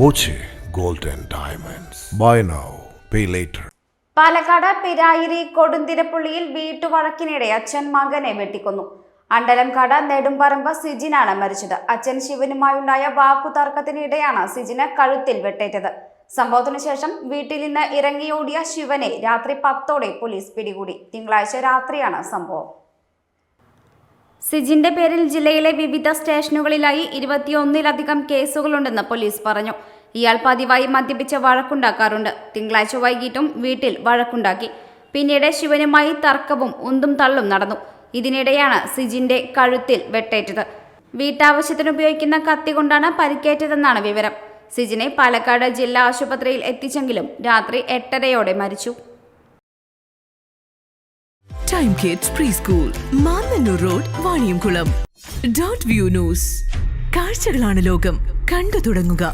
Boche gold diamonds. Buy now, pay later. Palakkad Pirayiri കൊടുന്തിരപ്പുള്ളിയിൽ വീട്ടുവഴക്കിനിടെ അച്ഛൻ മകനെ വെട്ടിക്കൊന്നു. അണ്ടലംകാട് നെടുമ്പറമ്പ് സിജിനാണ് മരിച്ചത്. അച്ഛൻ ശിവനുമായുണ്ടായ വാക്കുതർക്കത്തിനിടെയാണ് സിജിന് കഴുത്തിൽ വെട്ടേറ്റത്. സംഭവത്തിനു ശേഷം വീട്ടിൽ നിന്ന് ഇറങ്ങിയോടിയ ശിവനെ രാത്രി പത്തോടെ പോലീസ് പിടികൂടി. തിങ്കളാഴ്ച രാത്രിയാണ് സംഭവം. സിജിന്റെ പേരിൽ ജില്ലയിലെ വിവിധ സ്റ്റേഷനുകളിലായി ഇരുപത്തിയൊന്നിലധികം കേസുകളുണ്ടെന്ന് പോലീസ് പറഞ്ഞു. ഇയാൾ പതിവായി മദ്യപിച്ച് വഴക്കുണ്ടാക്കാറുണ്ട്. തിങ്കളാഴ്ച വൈകിട്ടും വീട്ടിൽ വഴക്കുണ്ടാക്കി. പിന്നീട് ശിവനുമായി തർക്കവും ഉന്തും തള്ളും നടന്നു. ഇതിനിടെയാണ് സിജിന്റെ കഴുത്തിൽ വെട്ടേറ്റത്. വീട്ടാവശ്യത്തിന് ഉപയോഗിക്കുന്ന കത്തി കൊണ്ടാണ് പരിക്കേറ്റതെന്നാണ് വിവരം. സിജിനെ പാലക്കാട് ജില്ലാ ആശുപത്രിയിൽ എത്തിച്ചെങ്കിലും രാത്രി എട്ടരയോടെ മരിച്ചു. Time kids pre school Mannannur road Vaniyamkulam dot view news കാഴ്ചകളാണ് ലോകം. കണ്ടു തുടങ്ങുക.